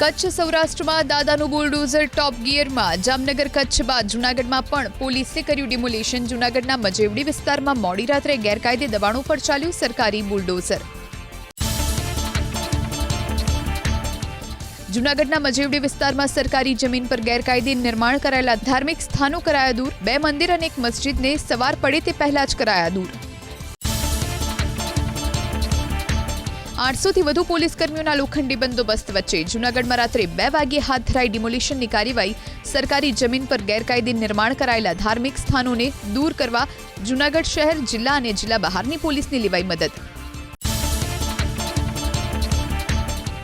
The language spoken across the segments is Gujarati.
કચ્છ સૌરાષ્ટ્રમાં દાદાનું બુલડોઝર ટોપ ગિયરમાં, જામનગર કચ્છ બાદ જૂનાગઢમાં પણ પોલીસે કર્યું ડિમોલેશન. જૂનાગઢના મજેવડી વિસ્તારમાં મોડી રાત્રે ગેરકાયદે દબાણો પર ચાલ્યું સરકારી બુલડોઝર. જૂનાગઢના મજેવડી વિસ્તારમાં સરકારી જમીન પર ગેરકાયદે નિર્માણ કરાયેલા ધાર્મિક સ્થાનો કરાયા દૂર. બે મંદિર અને એક મસ્જિદને સવાર પડે તે પહેલા જ કરાયા દૂર. આઠસોથી વધુ પોલીસ કર્મીઓના લોખંડી બંદોબસ્ત વચ્ચે જૂનાગઢમાં રાત્રે બે વાગ્યે હાથ ધરાઈ ડિમોલિશનની કાર્યવાહી સરકારી જમીન પર ગેરકાયદે નિર્માણ કરાયેલા ધાર્મિક સ્થાનોને દૂર કરવા જૂનાગઢ શહેર, જિલ્લા અને જિલ્લા બહારની પોલીસની લેવાઈ મદદ.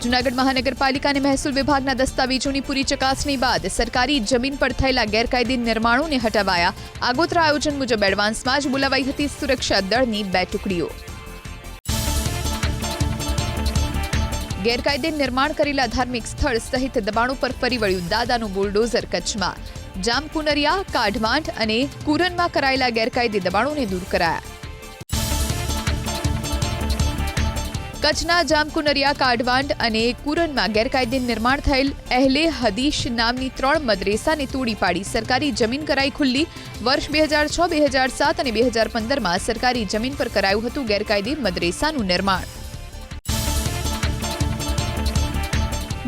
જૂનાગઢ મહાનગરપાલિકા અને મહેસૂલ વિભાગના દસ્તાવેજોની પૂરી ચકાસણી બાદ સરકારી જમીન પર થયેલા ગેરકાયદે નિર્માણોને હટાવાયા આગોતરા આયોજન મુજબ એડવાન્સમાં જ બોલાવાઈ હતી સુરક્ષા દળની બે ટુકડીઓ. ગેરકાયદે નિર્માણ કરેલા ધાર્મિક સ્થળ સહિત દબાણો પર ફરી વળ્યું દાદાનું બુલડોઝર કચ્છમાં. જામકુનરિયા કાઢવાંઠ અને કુરનમાં કરાયેલા ગેરકાયદે દબાણોને દૂર કરાયા. કચ્છના જામકુનરિયા કાઢવાંડ અને કુરનમાં ગેરકાયદે નિર્માણ થયેલ અહેલે હદીશ નામની ત્રણ મદરેસાને તોડી પાડી સરકારી જમીન કરાઈ ખુલ્લી. વર્ષ બે હજાર છ, બે હજાર સાત અને બે હજાર પંદરમાં સરકારી જમીન પર કરાયું હતું ગેરકાયદે મદરેસાનું નિર્માણ.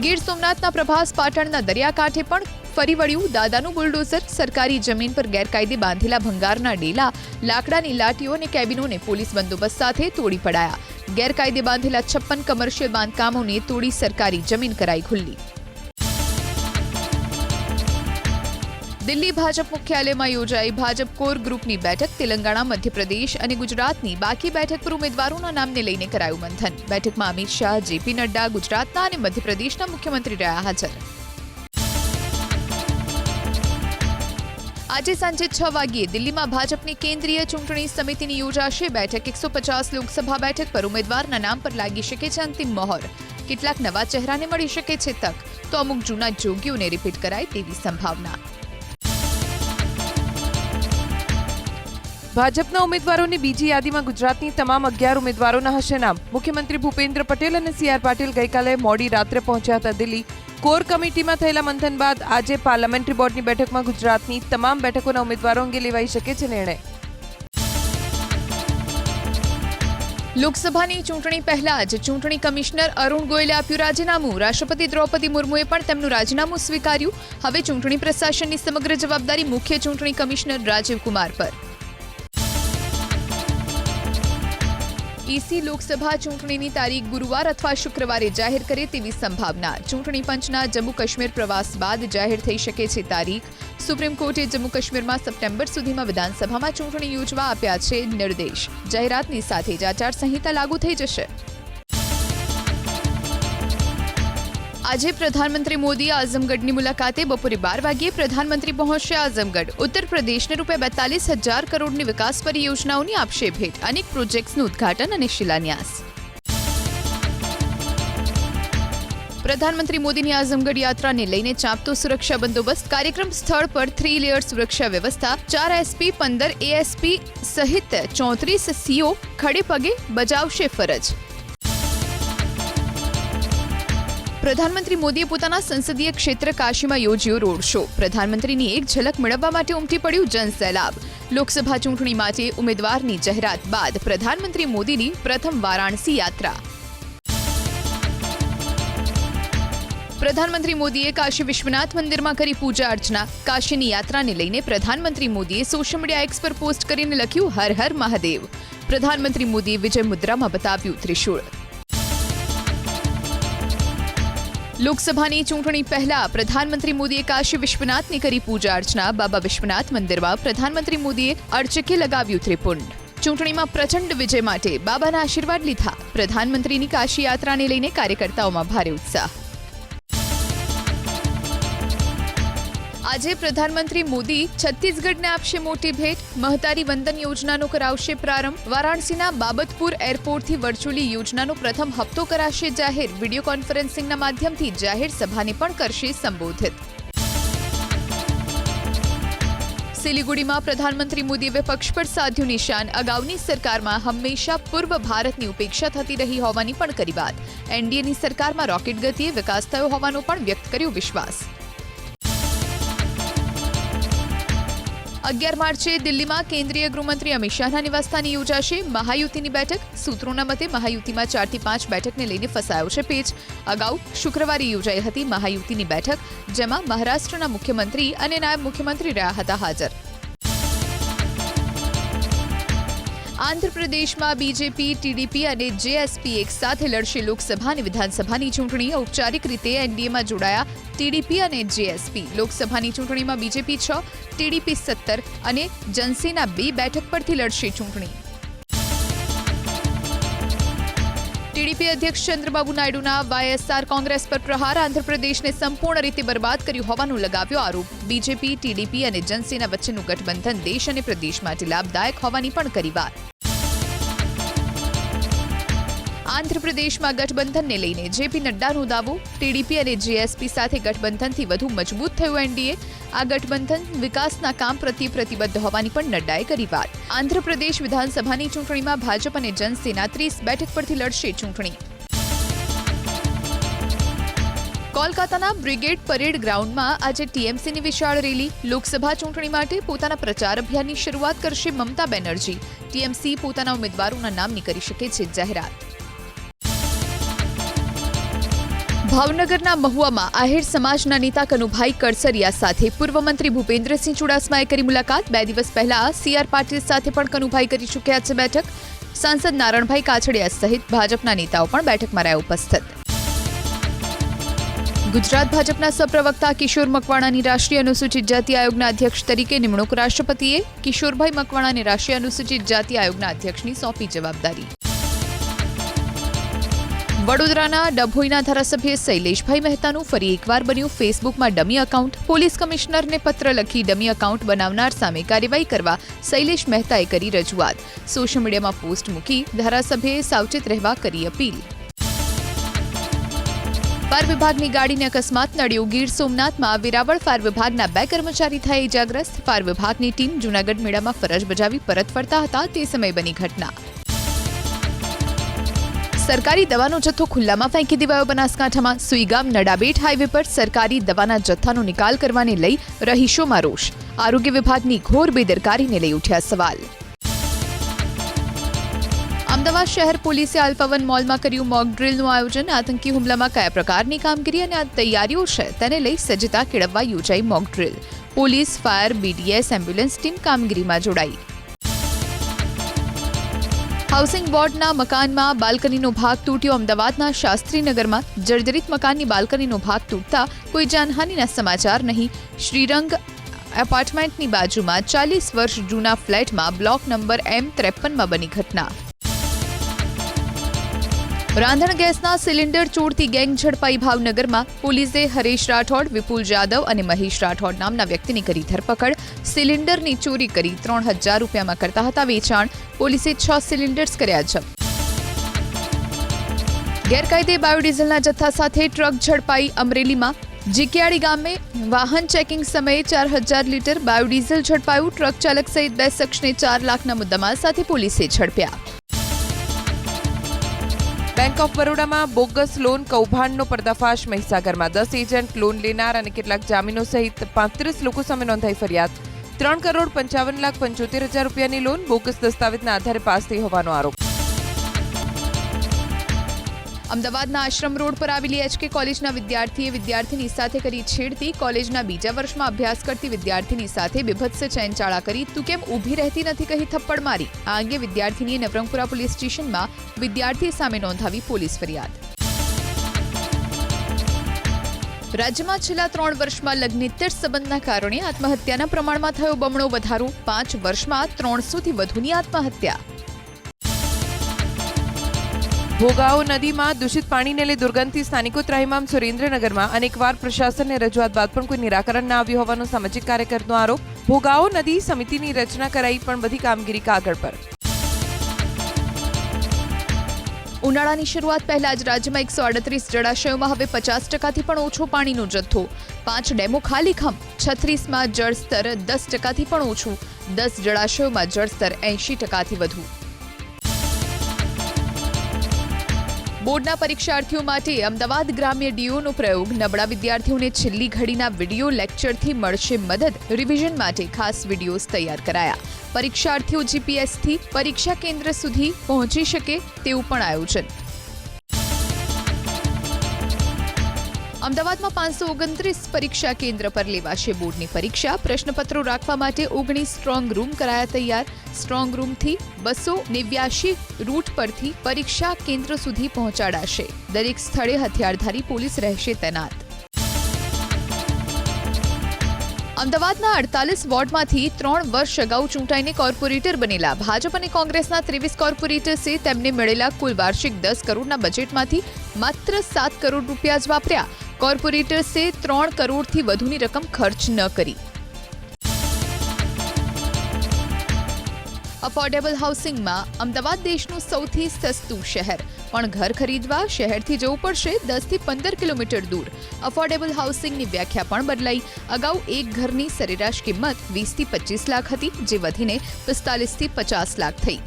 ગીર સોમનાથના પ્રભાસ પાટણના દરિયાકાંઠે પણ ફરી વળ્યું. દાદાનું બુલડોઝર સરકારી જમીન પર ગેરકાયદે બાંધેલા ભંગારના ડેલા, લાકડાની લાઠીઓ અને કેબિનોને પોલીસ બંદોબસ્ત સાથે તોડી પડાયા. ગેરકાયદે બાંધેલા છપ્પન કમર્શિયલ બાંધકામોને તોડી સરકારી જમીન કરાઈ ખુલ્લી. દિલ્હી ભાજપ મુખ્યાલયમાં યોજાઈ ભાજપ કોર ગ્રુપની બેઠક, તેલંગાણા, મધ્યપ્રદેશ અને ગુજરાતની બાકી બેઠક પર ઉમેદવારોના નામને લઈને કરાયું મંથન. બેઠકમાં અમિત શાહ, જેપી નડ્ડા, ગુજરાતના અને મધ્યપ્રદેશના મુખ્યમંત્રી રહ્યા હાજર. આજે સાંજે છ વાગ્યે દિલ્હીમાં ભાજપની કેન્દ્રીય ચૂંટણી સમિતિની યોજાશે બેઠક. એકસો પચાસ લોકસભા બેઠક પર ઉમેદવારના નામ પર લાગી શકે છે અંતિમ મહોર. કેટલાક નવા ચહેરાને મળી શકે છે તક. તો અમુક જૂના જોગીઓને રિપીટ કરાય તેવી સંભાવના. ભાજપના ઉમેદવારોની બીજી યાદીમાં ગુજરાતની તમામ અગિયાર ઉમેદવારોના હશે નામ. મુખ્યમંત્રી ભૂપેન્દ્ર પટેલ અને સી આર પાટીલ ગઈકાલે મોડી રાત્રે પહોંચ્યા હતા દિલ્હી. કોર કમિટીમાં થયેલા મંથન બાદ આજે પાર્લામેન્ટરી બોર્ડની બેઠકમાં ગુજરાતની તમામ બેઠકોના ઉમેદવારો અંગે લેવાઈ શકે છે નિર્ણય. લોકસભાની ચૂંટણી પહેલા જ ચૂંટણી કમિશનર અરુણ ગોયલે આપ્યું રાજીનામું. રાષ્ટ્રપતિ દ્રૌપદી મુર્મુએ પણ તેમનું રાજીનામું સ્વીકાર્યું. હવે ચૂંટણી પ્રશાસનની સમગ્ર જવાબદારી મુખ્ય ચૂંટણી કમિશનર રાજીવ કુમાર પર. ઈસી લોકસભા ચૂંટણીની તારીખ ગુરુવાર અથવા શુક્રવારે જાહેર કરે તેવી સંભાવના. ચૂંટણી પંચના જમ્મુ કાશ્મીર પ્રવાસ બાદ જાહેર થઈ શકે છે તારીખ. સુપ્રીમ કોર્ટે જમ્મુ કાશ્મીરમાં સપ્ટેમ્બર સુધીમાં વિધાનસભામાં ચૂંટણી યોજવા આપ્યા છે નિર્દેશ. જાહેરાતની સાથે જ આચારસંહિતા લાગુ થઈ જશે. આજે પ્રધાનમંત્રી મોદી આઝમગઢની મુલાકાતે બપોરે બાર વાગ્યે પ્રધાનમંત્રી પહોંચશે આઝમગઢ. ઉત્તર પ્રદેશને રૂપિયા બેતાલીસ હજાર કરોડની વિકાસ પરિયોજનાઓની આપશે ભેટ. અનેક પ્રોજેક્ટ્સનું ઉદ્ઘાટન અને શિલાન્યાસ. પ્રધાનમંત્રી મોદીની આઝમગઢ યાત્રાને લઈને ચાંપતો સુરક્ષા બંદોબસ્ત. કાર્યક્રમ સ્થળ પર થ્રી લેયર સુરક્ષા વ્યવસ્થા. ચાર એસપી પંદર એએસપી સહિત ચોત્રીસ સીઓ ખડે પગે બજાવશે ફરજ. પ્રધાનમંત્રી મોદીએ પોતાના સંસદીય ક્ષેત્ર કાશીમાં યોજ્યો રોડ શો. પ્રધાનમંત્રીની એક ઝલક મેળવવા માટે ઉમટી પડ્યું જનસેલાબ. લોકસભા ચૂંટણી માટે ઉમેદવારની જાહેરાત બાદ પ્રધાનમંત્રી મોદીની પ્રથમ વારાણસી યાત્રા. પ્રધાનમંત્રી મોદીએ કાશી વિશ્વનાથ મંદિરમાં કરી પૂજા અર્ચના. કાશીની યાત્રાને લઈને પ્રધાનમંત્રી મોદીએ સોશિયલ મીડિયા એક્સ પર પોસ્ટ કરીને લખ્યું, હર હર મહાદેવ. પ્રધાનમંત્રી મોદીએ વિજય મુદ્રામાં બતાવ્યું, ત્રિશૂળ. લોકસભાની ચૂંટણી પહેલા પ્રધાનમંત્રી મોદીએ કાશી વિશ્વનાથની કરી પૂજા અર્ચના. બાબા વિશ્વનાથ મંદિરમાં પ્રધાનમંત્રી મોદીએ અર્ચકે લગાવ્યું ત્રિપુંડ. ચૂંટણીમાં પ્રચંડ વિજય માટે બાબાના આશીર્વાદ લીધા. પ્રધાનમંત્રીની કાશી યાત્રાને લઈને કાર્યકર્તાઓમાં ભારે ઉત્સાહ. આજે પ્રધાનમંત્રી મોદી છત્તીસગઢને આપશે મોટી ભેટ. મહતારી વંદન યોજનાનો કરાવશે પ્રારંભ. વારાણસીના બાબતપુર એરપોર્ટથી વર્ચ્યુઅલી યોજનાનો પ્રથમ હપ્તો કરાશે જાહેર. વીડિયો કોન્ફરન્સિંગના માધ્યમથી જાહેર સભાને પણ કરશે સંબોધિત. સિલિગુડીમાં પ્રધાનમંત્રી મોદીએ વિપક્ષ પર સાધ્યું નિશાન. અગાઉની સરકારમાં હંમેશા પૂર્વ ભારતની ઉપેક્ષા થતી રહી હોવાની પણ કરી વાત. એનડીએની સરકારમાં રોકેટ ગતિએ વિકાસ થયો હોવાનો પણ વ્યક્ત કર્યો વિશ્વાસ. અગિયાર માર્ચે દિલ્હીમાં કેન્દ્રીય ગૃહમંત્રી અમિત શાહના નિવાસસ્થાને યોજાશે. મહાયુતિની બેઠક સૂત્રોના મતે મહાયુતિમાં ચારથી પાંચ બેઠકને લઈને ફસાયો છે પેચ અગાઉ શુક્રવારે યોજાઈ હતી મહાયુતિની બેઠક, જેમાં મહારાષ્ટ્રના મુખ્યમંત્રી અને નાયબ મુખ્યમંત્રી રહ્યા હતા હાજર. આંધ્રપ્રદેશમાં બીજેપી, ટીડીપી અને જેએસપી એક સાથે લડશે લોકસભા અને વિધાનસભાની ચૂંટણી. ઔપચારિક રીતે એનડીએમાં જોડાયા ટીડીપી અને જેએસપી. લોકસભાની ચૂંટણીમાં બીજેપી છ, ટીડીપી સત્તર અને જનસેના બે બેઠક પરથી લડશે ચૂંટણી. ટીડીપી અધ્યક્ષ ચંદ્રબાબુ નાયડુના વાયએસઆર કોંગ્રેસ પર પ્રહાર આંધ્રપ્રદેશને સંપૂર્ણ રીતે બરબાદ કર્યું હોવાનું લગાવ્યો આરોપ. બીજેપી, ટીડીપી અને જનસેના વચ્ચેનું ગઠબંધન દેશ અને પ્રદેશ માટે લાભદાયક હોવાની પણ કરી વાત. આંધ્રપ્રદેશમાં ગઠબંધનને લઈને જેપી નડ્ડાનો દાવો, ટીડીપી અને જેએસપી સાથે ગઠબંધનથી વધુ મજબૂત થયું એનડીએ. આ ગઠબંધન વિકાસના કામ પ્રત્યે પ્રતિબદ્ધ હોવાની પણ નડ્ડાએ કરી વાત. આંધ્રપ્રદેશ વિધાનસભાની ચૂંટણીમાં ભાજપ અને જનસેના ત્રીસ બેઠક પરથી લડશે ચૂંટણી. કોલકાતાના બ્રિગેડ પરેડ ગ્રાઉન્ડમાં આજે ટીએમસીની વિશાળ રેલી. લોકસભા ચૂંટણી માટે પોતાના પ્રચાર અભિયાનની શરૂઆત કરશે મમતા બેનર્જી. ટીએમસી પોતાના ઉમેદવારોના નામની કરી શકે છે જાહેરાત. ભાવનગરના મહુવામાં આહિર સમાજના નેતા કનુભાઈ કડસરિયા સાથે પૂર્વ મંત્રી ભૂપેન્દ્રસિંહ ચુડાસમાએ કરી મુલાકાત. બે દિવસ પહેલા સીઆર પાટીલ સાથે પણ કનુભાઈ કરી ચૂક્યા છે બેઠક. સાંસદ નારણભાઈ કાછડિયા સહિત ભાજપના નેતાઓ પણ બેઠકમાં રહ્યા ઉપસ્થિત. ગુજરાત ભાજપના સહપ્રવક્તા કિશોર મકવાણાની રાષ્ટ્રીય અનુસૂચિત જાતિ આયોગના અધ્યક્ષ તરીકે નિમણૂક રાષ્ટ્રપતિએ કિશોરભાઈ મકવાણાને રાષ્ટ્રીય અનુસૂચિત જાતિ આયોગના અધ્યક્ષની સોંપી જવાબદારી. વડોદરાના ડભોઈના ધારાસભ્ય શૈલેષભાઈ મહેતાનું ફરી એકવાર બન્યું ફેસબુકમાં ડમી એકાઉન્ટ પોલીસ કમિશનરને પત્ર લખી ડમી એકાઉન્ટ બનાવનાર સામે કાર્યવાહી કરવા શૈલેષ મહેતાએ કરી રજૂઆત. સોશિયલ મીડિયામાં પોસ્ટ મૂકી ધારાસભ્યએ સાવચેત રહેવા કરી અપીલ. ફાયર વિભાગની ગાડીને અકસ્માત નડ્યો. ગીર સોમનાથમાં વેરાવળ ફાયર વિભાગના બે કર્મચારી થયા ઇજાગ્રસ્ત. ફાયર વિભાગની ટીમ જૂનાગઢ મેળામાં ફરજ બજાવી પરત ફરતા હતા. તે સમયે બની ઘટના. સરકારી દવાનો જથ્થો ખુલ્લામાં ફેંકી દેવાયો બનાસકાંઠામાં. સુઈગામ નડાબેટ હાઈવે પર સરકારી દવાના જથ્થાનો નિકાલ કરવાને લઈ રહીશોમાં રોષ. આરોગ્ય વિભાગની ઘોર બેદરકારીને લઈ ઉઠ્યા સવાલ. અમદાવાદ શહેર પોલીસે અલ્પાવન મોલમાં કર્યું મોક ડ્રીલનું આયોજન. આતંકી હુમલામાં કયા પ્રકારની કામગીરી અને આ તૈયારીઓ છે તેને લઈ સજ્જતા કેળવવા યોજાઈ mock drill. Police, fire BDS ambulance team કામગીરીમાં જોડાઈ. હાઉસિંગ બોર્ડના મકાનમાં બાલ્કનીનો ભાગ તૂટ્યો. અમદાવાદના શાસ્ત્રીનગરમાં જર્જરિત મકાનની બાલ્કનીનો ભાગ તૂટતા કોઈ જાનહાનિના સમાચાર નહીં. શ્રીરંગ એપાર્ટમેન્ટની બાજુમાં ચાલીસ વર્ષ જૂના ફ્લેટમાં બ્લોક નંબર એમ ત્રેપનમાં બની ઘટના. રાંધણ ગેસના સિલિન્ડર ચોરતી ગેંગ ઝડપાઈ ભાવનગરમાં પોલીસે હરેશ રાઠોડ, વિપુલ જાદવ અને મહેશ રાઠોડ નામના વ્યક્તિની કરી ધરપકડ. સિલિન્ડરની ચોરી કરી ત્રણ હજાર રૂપિયામાં કરતા હતા વેચાણ. પોલીસે છ સિલિન્ડર્સ કર્યા જપ્ત. ગેરકાયદે બાયોડીઝલના જથ્થા સાથે ટ્રક ઝડપાઈ અમરેલીમાં. જીકિયાળી ગામે વાહન ચેકિંગ સમયે ચાર હજાર લીટર બાયોડીઝલ ઝડપાયું. ટ્રક ચાલક સહિત બે શખ્સને ચાર લાખના મુદ્દામાલ સાથે પોલીસે ઝડપ્યા. બેંક ઓફ બરોડામાં બોગસ લોન કૌભાંડનો પર્દાફાશ. મહીસાગરમાં દસ એજન્ટ લોન લેનાર અને કેટલાક જામીનો સહિત પાંત્રીસ લોકો સામે નોંધાઈ ફરિયાદ. ત્રણ કરોડ પંચાવન લાખ પંચોતેર હજાર રૂપિયાની લોન બોગસ દસ્તાવેજના આધારે પાસ થઈ હોવાનો આરોપ. અમદાવાદના આશ્રમ રોડ પર આવેલી એચકે કોલેજના વિદ્યાર્થીએ વિદ્યાર્થીની સાથે કરી છેડતી, કોલેજના બીજા વર્ષમાં અભ્યાસ કરતી વિદ્યાર્થીની સાથે બીભત્સ ચેનચાળા કરી, તું કેમ ઊભી રહેતી નથી? કહી થપ્પડ મારી. આ અંગે વિદ્યાર્થીનીએ નવરંગપુરા પોલીસ સ્ટેશનમાં વિદ્યાર્થી સામે નોંધાવી પોલીસ ફરિયાદ. રાજ્યમાં છેલ્લા ત્રણ વર્ષમાં લગ્નેતર સંબંધના કારણે આત્મહત્યાના પ્રમાણમાં થયો બમણો વધારો. પાંચ વર્ષમાં ત્રણસોથી વધુની આત્મહત્યા. ભોગાવો નદીમાં દૂષિત પાણીને લઈ દુર્ગંધથી સ્થાનિકો ત્રાહિમામ સુરેન્દ્રનગરમાં અનેકવાર પ્રશાસનને રજૂઆત બાદ પણ કોઈ નિરાકરણ ના આવ્યું હોવાનો સામાજિક કાર્યકરનો આરોપ. ભોગાવો નદી સમિતિની રચના કરાઈ પણ બધી કામગીરી કાગળ પર. ઉનાળાની શરૂઆત પહેલા જ રાજ્યમાં એકસો અડત્રીસ જળાશયોમાં હવે પચાસ ટકાથી પણ ઓછો પાણીનો જથ્થો. પાંચ ડેમો ખાલી ખમ, છત્રીસમાં જળસ્તર દસ ટકાથી પણ ઓછું. દસ જળાશયોમાં જળસ્તર એંશી ટકાથી વધુ. બોર્ડના પરીક્ષાર્થીઓ માટે અમદાવાદ ગ્રામ્ય ડીઓનો પ્રયોગ. નબળા વિદ્યાર્થીઓને છેલ્લી ઘડીના વીડિયો લેક્ચરથી મળશે મદદ. રિવિઝન માટે ખાસ વિડીયોઝ તૈયાર કરાયા. પરીક્ષાર્થીઓ જીપીએસથી પરીક્ષા કેન્દ્ર સુધી પહોંચી શકે તેવું પણ આયોજન. અમદાવાદમાં પાંચસો ઓગણત્રીસ પરીક્ષા કેન્દ્ર પર લેવાશે બોર્ડની પરીક્ષા. પ્રશ્નપત્રો રાખવા માટે ઓગણીસ સ્ટ્રોંગ રૂમ કરાયા તૈયાર. સ્ટ્રોંગ રૂમથી બસો નેવ્યાશી રૂટ પરથી પરીક્ષા કેન્દ્ર સુધી પહોંચાડાશે. દરેક સ્થળે હથિયારધારી પોલીસ રહેશે તૈનાત. અમદાવાદના અડતાલીસ વોર્ડમાંથી ત્રણ વર્ષ અગાઉ ચૂંટાઈને કોર્પોરેટર બનેલા. ભાજપ અને કોંગ્રેસના ત્રેવીસ કોર્પોરેટર્સે તેમને મળેલા કુલ વાર્ષિક દસ કરોડના બજેટમાંથી માત્ર સાત કરોડ રૂપિયા જ વાપર્યા. કોર્પોરેટર્સે ત્રણ કરોડથી વધુની રકમ ખર્ચ ન કરી. અફોર્ડેબલ હાઉસિંગમાં અમદાવાદ દેશનું સૌથી સસ્તું શહેર. પણ ઘર ખરીદવા શહેરથી જવું પડશે દસથી પંદર કિલોમીટર દૂર. અફોર્ડેબલ હાઉસિંગની વ્યાખ્યા પણ બદલાઈ. અગાઉ એક ઘરની સરેરાશ કિંમત વીસથી પચીસ લાખ હતી, જે વધીને પિસ્તાલીસથી પચાસ લાખ થઈ.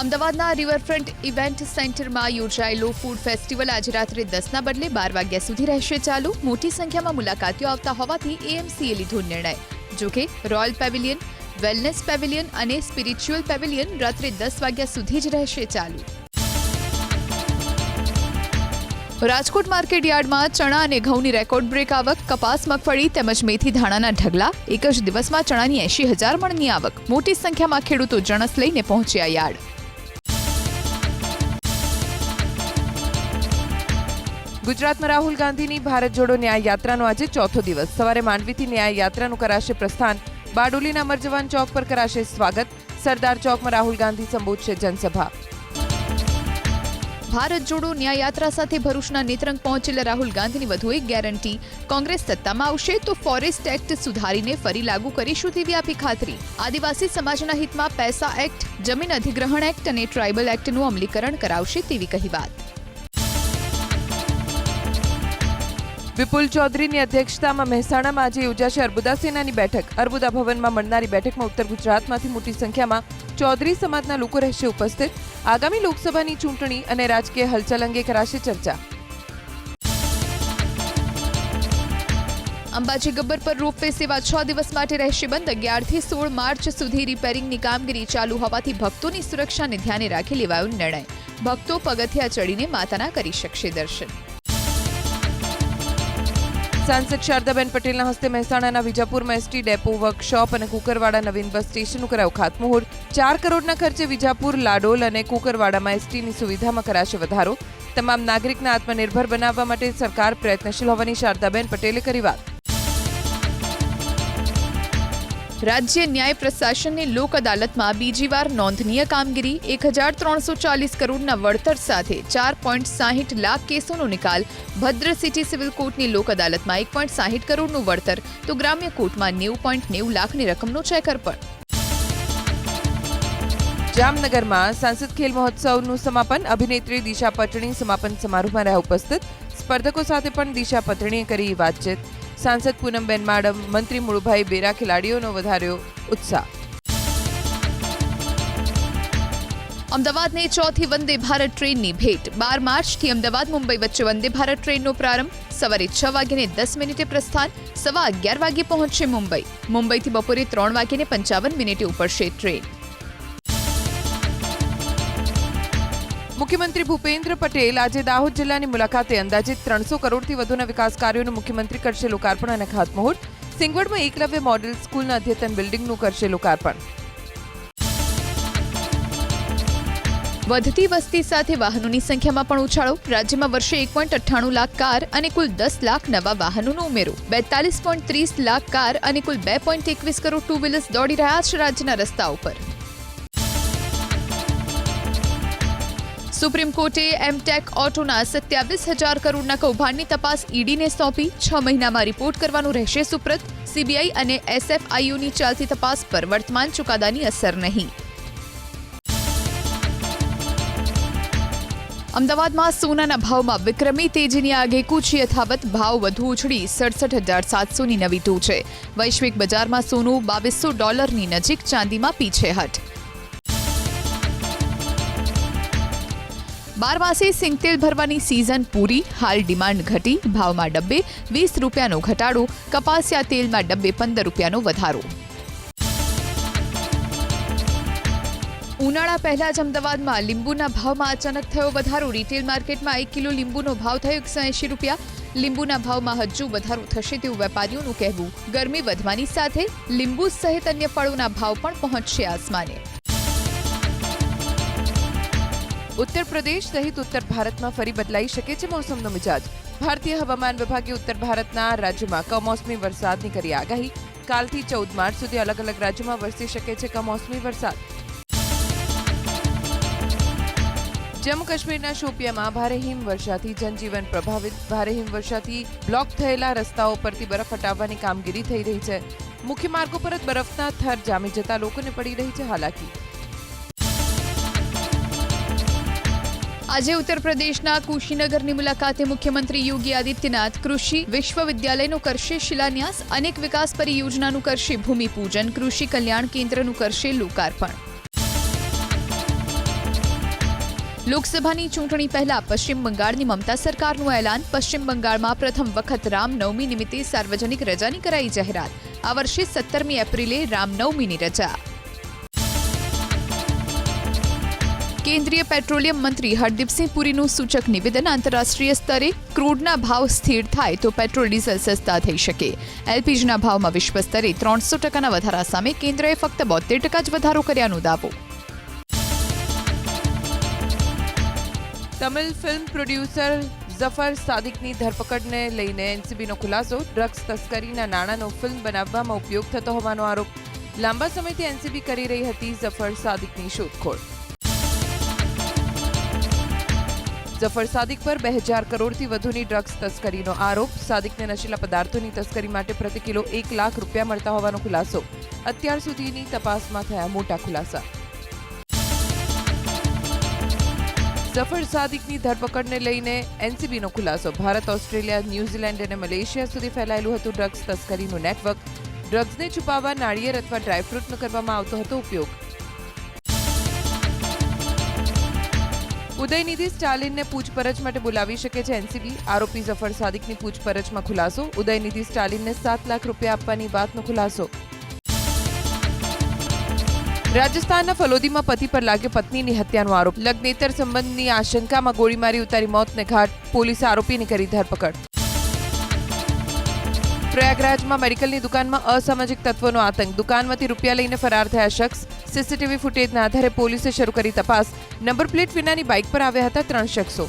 અમદાવાદના રિવરફ્રન્ટ ઇવેન્ટ સેન્ટરમાં યોજાયેલો ફૂડ ફેસ્ટિવલ આજે રાત્રે દસના બદલે બાર વાગ્યા સુધી રહેશે ચાલુ. મોટી સંખ્યામાં મુલાકાતીઓ આવતા હોવાથી એએમસીએ લીધો નિર્ણય. જોકે રોયલ પેવિલિયન વેલનેસ પેવિલિયન અને સ્પિરિચ્યુઅલ પેવિલિયન રાત્રે દસ વાગ્યા સુધી જ રહેશે ચાલુ. રાજકોટ માર્કેટ યાર્ડમાં ચણા અને ઘઉંની રેકોર્ડ બ્રેક આવક, કપાસ, મગફળી તેમજ મેથી ધાણાના ઢગલા, એક જ દિવસમાં ચણાની એંશી હજાર મણની આવક. મોટી સંખ્યામાં ખેડૂતો જણસ લઈને પહોંચ્યા યાર્ડ. ગુજરાતમાં રાહુલ ગાંધીની ભારત જોડો ન્યાય યાત્રાનો આજે ચોથો દિવસ. સવારે માંડવીથી ન્યાય યાત્રાનું કરાશે પ્રસ્થાન. બારડોલીના અમર જવાન ચોક પર કરાશે સ્વાગત. સરદાર ચોકમાં રાહુલ ગાંધી સંબોધશે જનસભા. ભારત જોડો ન્યાય યાત્રા સાથે ભરૂચના નેત્રંગ પહોંચેલા રાહુલ ગાંધીની વધુ એક ગેરંટી, કોંગ્રેસ સત્તામાં આવશે તો ફોરેસ્ટ એક્ટ સુધારીને ફરી લાગુ કરીશું તેવી આપી ખાતરી. આદિવાસી સમાજના હિતમાં પૈસા એક્ટ, જમીન અધિગ્રહણ એક્ટ અને ટ્રાઇબલ એક્ટનું અમલીકરણ કરાવશે તેવી કહી વાત. વિપુલ ચૌધરીની અધ્યક્ષતામાં મહેસાણામાં આજે યોજાશે અર્બુદા સેનાની બેઠક. અર્બુદા ભવનમાં મળનારી બેઠકમાં ઉત્તર ગુજરાતમાંથી મોટી સંખ્યામાં ચૌધરી સમાજના લોકો રહેશે ઉપસ્થિત. આગામી લોકસભાની ચૂંટણી અને રાજકીય હલચલ અંગે કરાશે ચર્ચા. અંબાજી ગબ્બર પર રોપવે સેવા છ દિવસ માટે રહેશે બંધ. અગિયારથી સોળ માર્ચ સુધી રિપેરિંગની કામગીરી ચાલુ હોવાથી ભક્તોની સુરક્ષાને ધ્યાને રાખી લેવાયો નિર્ણય. ભક્તો પગથિયા ચડીને માતાના કરી શકશે દર્શન. સાંસદ શારદાબેન પટેલના હસ્તે મહેસાણાના વિજાપુરમાં એસટી ડેપો વર્કશોપ અને કુકરવાડા નવીન બસ સ્ટેશનનું કરાયું ખાતમુહૂર્ત. ચાર કરોડના ખર્ચે વિજાપુર, લાડોલ અને કુકરવાડામાં એસટીની સુવિધામાં કરાશે વધારો. તમામ નાગરિકને આત્મનિર્ભર બનાવવા માટે સરકાર પ્રયત્નશીલ હોવાની શારદાબેન પટેલે કરી વાત. રાજ્ય ન્યાય પ્રશાસનની લોક અદાલતમાં બીજી વાર નોંધનીય કામગીરી એક હજાર ત્રણસો ચાલીસ કરોડના વળતર સાથે ચાર પોઈન્ટ સાહીઠ લાખ કેસોનો નિકાલ ભદ્ર સિટી સિવિલ કોર્ટની લોક અદાલતમાં એક પોઈન્ટ સાહીઠ કરોડનું વળતર, તો ગ્રામ્ય કોર્ટમાં નેવું પોઈન્ટ નેવું લાખની રકમનો ચેક અર્પણ જામનગરમાં સાંસદ ખેલ મહોત્સવનું સમાપન, અભિનેત્રી દિશા પટણી સમાપન સમારોહમાં રહ્યા ઉપસ્થિત. સ્પર્ધકો સાથે પણ દિશા પટણીએ કરી વાતચીત. સાંસદ પૂનમબેન માડમ, મંત્રી મુળભાઈ બેરા ખેલાડીઓનો વધાર્યો ઉત્સાહ. અમદાવાદને ચોથી વંદે ભારત ટ્રેનની ભેટ. બાર માર્ચથી અમદાવાદ, મુંબઈ વચ્ચે વંદે ભારત ટ્રેનનો પ્રારંભ. સવારે છ વાગ્યે દસ મિનિટે પ્રસ્થાન. સવા અગિયાર વાગ્યે પહોંચશે મુંબઈ. મુંબઈથી બપોરે ત્રણ વાગ્યે પંચાવન મિનિટે ઉપડશે ટ્રેન. મુખ્યમંત્રી ભૂપેન્દ્ર પટેલ આજે દાહોદ જિલ્લાની મુલાકાતે અંદાજિત ત્રણસો કરોડથી વધુના વિકાસ કાર્યોનું મુખ્યમંત્રી કરશે લોકાર્પણ અને ખાતમુહૂર્ત. સિંગવડમાં એકલવ્ય મોડેલ સ્કૂલના અદ્યતન બિલ્ડિંગનું કરશે લોકાર્પણ. વધતી વસ્તી સાથે વાહનોની સંખ્યામાં પણ ઉછાળો. રાજ્યમાં વર્ષે એક પોઈન્ટ અઠ્ઠાણું લાખ કાર અને કુલ દસ લાખ નવા વાહનોનો ઉમેરો. બેતાલીસ પોઈન્ટ ત્રીસ લાખ કાર અને કુલ બે પોઈન્ટ એકવીસ કરોડ ટુ વ્હીલર્સ દોડી રહ્યા છે રાજ્યના રસ્તાઓ પર. સુપ્રીમ કોર્ટે એમટેક ઓટોના સત્યાવીસ હજાર કરોડના કૌભાંડની તપાસ ઈડીને સોંપી. છ મહિનામાં રિપોર્ટ કરવાનું રહેશે સુપ્રત. સીબીઆઈ અને એસએફઆઈયુની ચાલતી તપાસ પર વર્તમાન ચુકાદાની અસર નહીં. અમદાવાદમાં સોનાના ભાવમાં વિક્રમી તેજીની આગે કૂચી યથાવત ભાવ વધુ ઉછળી સડસઠ હજાર સાતસોની નવી ટુ છે. વૈશ્વિક બજારમાં સોનું બાવીસો ડોલરની નજીક ચાંદીમાં પીછેહઠ. બાર માસે સિંગતેલ ભરવાની સિઝન પૂરી. હાલ ડિમાન્ડ ઘટી. ભાવમાં ડબ્બે વીસ રૂપિયાનો ઘટાડો. કપાસિયા તેલમાં ડબ્બે પંદર રૂપિયાનો વધારો. ઉનાળા પહેલા જ અમદાવાદમાં લીંબુના ભાવમાં અચાનક થયો વધારો. રિટેલ માર્કેટમાં એક કિલો લીંબુનો ભાવ થયો એકસો એંશી રૂપિયા. લીંબુના ભાવમાં હજુ વધારો થશે તેવું વેપારીઓનું કહેવું. ગરમી વધવાની સાથે લીંબુ સહિત અન્ય ફળોના ભાવ પણ પહોંચશે આસમાને. ઉત્તર પ્રદેશ સહિત ઉત્તર ભારતમાં ફરી બદલાઈ શકે છે મોસમનો મિજાજ. ભારતીય હવામાન વિભાગે ઉત્તર ભારતના રાજ્યમાં કમોસમી વરસાદની કરી આગાહી. કાલથી ચૌદ માર્ચ સુધી અલગ અલગ રાજ્યોમાં વરસી શકે છે કમોસમી વરસાદ. જમ્મુ કાશ્મીરના શોપિયામાં ભારે હિમવર્ષાથી જનજીવન પ્રભાવિત. ભારે હિમવર્ષાથી બ્લોક થયેલા રસ્તાઓ પરથી બરફ હટાવવાની કામગીરી થઈ રહી છે. મુખ્ય માર્ગો પર જ બરફના થર જામી જતા લોકોને પડી રહી છે હાલાકી. આજે ઉત્તર પ્રદેશના કુશીનગરની મુલાકાતે મુખ્યમંત્રી યોગી આદિત્યનાથ કૃષિ વિશ્વવિદ્યાલયનો કરશે શિલાન્યાસ, અનેક વિકાસ પરિયોજનાનું કરશે ભૂમિપૂજન, કૃષિ કલ્યાણ કેન્દ્રનું કરશે લોકાર્પણ. લોકસભાની ચૂંટણી પહેલા પશ્ચિમ બંગાળની મમતા સરકારનું એલાન, પશ્ચિમ બંગાળમાં પ્રથમ વખત રામનવમી નિમિત્તે સાર્વજનિક રજાની કરાઈ જાહેરાત. આ વર્ષે સત્તરમી એપ્રિલે રામનવમીની રજા. કેન્દ્રીય પેટ્રોલિયમ મંત્રી હરદીપસિંહ પુરીનું સૂચક નિવેદન આંતરરાષ્ટ્રીય સ્તરે ક્રૂડના ભાવ સ્થિર થાય તો પેટ્રોલ, ડીઝલ સસ્તા થઈ શકે. એલપીજીના ભાવમાં વિશ્વ સ્તરે ત્રણસો ટકાના વધારા સામે કેન્દ્રએ ફક્ત બોતેર ટકા જ વધારો કર્યાનો દાવો. તમિલ ફિલ્મ પ્રોડ્યુસર ઝફર સાદિકની ધરપકડને લઈને એનસીબીનો ખુલાસો, ડ્રગ્સ તસ્કરીના નાણાંનો ફિલ્મ બનાવવામાં ઉપયોગ થતો હોવાનો આરોપ. લાંબા સમયથી એનસીબી કરી રહી હતી ઝફર સાદિકની શોધખોળ. ઝફર સાદિક પર બે હજાર કરોડથી વધુની ડ્રગ્સ તસ્કરીનો આરોપ. સાદિકને નશીલા પદાર્થોની તસ્કરી માટે પ્રતિ કિલો એક લાખ રૂપિયા મળતા હોવાનો ખુલાસો. અત્યાર સુધીની તપાસમાં થયા મોટા ખુલાસા. ઝફર સાદિકની ધરપકડને લઈને એનસીબીનો ખુલાસો. ભારત, ઓસ્ટ્રેલિયા, ન્યૂઝીલેન્ડ અને મલેશિયા સુધી ફેલાયેલું હતું ડ્રગ્સ તસ્કરીનું નેટવર્ક. ડ્રગ્સને છુપાવવા નાળિયેર અથવા ડ્રાયફ્રૂટનો કરવામાં આવતો હતો ઉપયોગ. ઉદયનિધિ સ્ટાલિનને પૂછપરછ માટે બોલાવી શકે છે એનસીબી. આરોપી ઝફર સાદિકની પૂછપરછમાં ખુલાસો. ઉદયનિધિ સ્ટાલિનને સાત લાખ રૂપિયા આપવાની વાતનો ખુલાસો. રાજસ્થાનના ફલોદીમાં પતિ પર લાગ્યો પત્નીની હત્યાનો આરોપ. લગ્નેતર સંબંધની આશંકામાં ગોળી મારી ઉતારી મોતને ઘાટ. પોલીસે આરોપીની કરી ધરપકડ. પ્રયાગરાજમાં મેડિકલની દુકાનમાં અસામાજિક તત્વોનો આતંક. દુકાનમાંથી રૂપિયા લઈને ફરાર થયા શખ્સ. સીસીટીવી ફૂટેજના આધારે પોલીસે શરૂ કરી તપાસ. નંબર પ્લેટ વિનાની બાઇક પર આવ્યા હતા ત્રણ શખ્સો.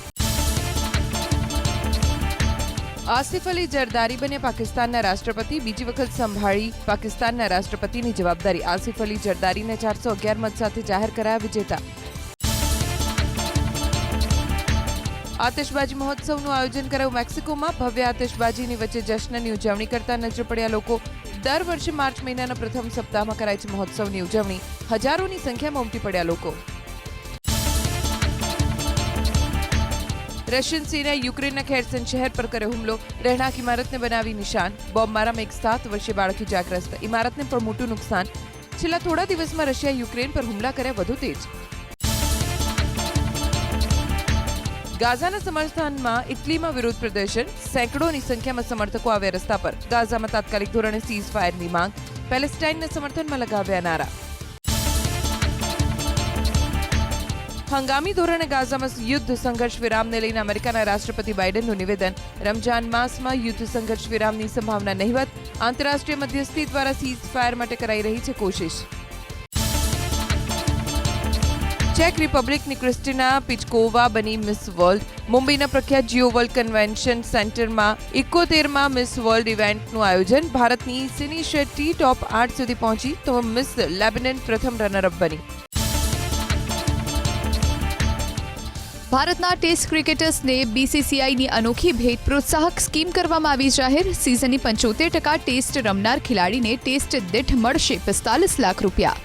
આસિફ અલી જરદારી બન્યા પાકિસ્તાનના રાષ્ટ્રપતિ. બીજી વખત સંભાળી પાકિસ્તાનના રાષ્ટ્રપતિની જવાબદારી. આસિફ અલી જરદારીને ચારસો અગિયાર મત સાથે જાહેર કરાયા વિજેતા. આતશબાજી મહોત્સવનું આયોજન કરાયું મેક્સિકોમાં. ભવ્ય આતશબાજીની વચ્ચે જશ્નની ઉજવણી કરતા નજર પડ્યા લોકો. દર વર્ષે માર્ચ મહિનાના પ્રથમ સપ્તાહમાં કરાય છે મહોત્સવની ઉજવણી. હજારોની સંખ્યામાં ઉમટી પડ્યા લોકો. રશિયન સેનાએ યુક્રેનના ખેરસન શહેર પર કર્યો હુમલો. રહેણાંક ઇમારતને બનાવી નિશાન. બોમ્બમારામાં એક સાત વર્ષીય બાળક ઇજાગ્રસ્ત. ઇમારતને પણ મોટું નુકસાન. છેલ્લા થોડા દિવસમાં રશિયા યુક્રેન પર હુમલા કર્યા વધુ તેજ. ગાઝાના સમર્થનમાં ઇટલીમાં વિરોધ પ્રદર્શન, સેંકડોની સંખ્યામાં સમર્થકો આવ્યા રસ્તા પર. ગાઝામાં તાત્કાલિક ધોરણે સીઝ ફાયરની માંગ, પેલેસ્ટાઇનના સમર્થનમાં લગાવ્યા નારા. હંગામી ધોરણે ગાઝામાં યુદ્ધ સંઘર્ષ વિરામને લઈને અમેરિકાના રાષ્ટ્રપતિ બાઇડનનું નિવેદન. રમજાન માસમાં યુદ્ધ સંઘર્ષ વિરામની સંભાવના નહિવત. આંતરરાષ્ટ્રીય મધ્યસ્થી દ્વારા સીઝ ફાયર માટે કરાઈ રહી છે કોશિશ. ચેક રિપબ્લિકની ક્રિસ્ટિના પિચકોવા બની મિસ વર્લ્ડ. મુંબઈના પ્રખ્યાત જીઓ વર્લ્ડ કન્વેન્શન સેન્ટરમાં ઇકોતેરમાં મિસ વર્લ્ડ ઇવેન્ટનું આયોજન. ભારતની સિની શેટ્ટી ટોપ આઠ સુધી પહોંચી તો મિસ લેબનન પ્રથમ રનરઅપ બની. ભારતના ટેસ્ટ ક્રિકેટર્સને બીસીસીઆઈની અનોખી ભેટ પ્રોત્સાહક સ્કીમ કરવામાં આવી જાહેર. સિઝનની પંચોતેર ટકા ટેસ્ટ રમનાર ખેલાડીને ટેસ્ટ દીઠ મળશે પિસ્તાલીસ લાખ રૂપિયા.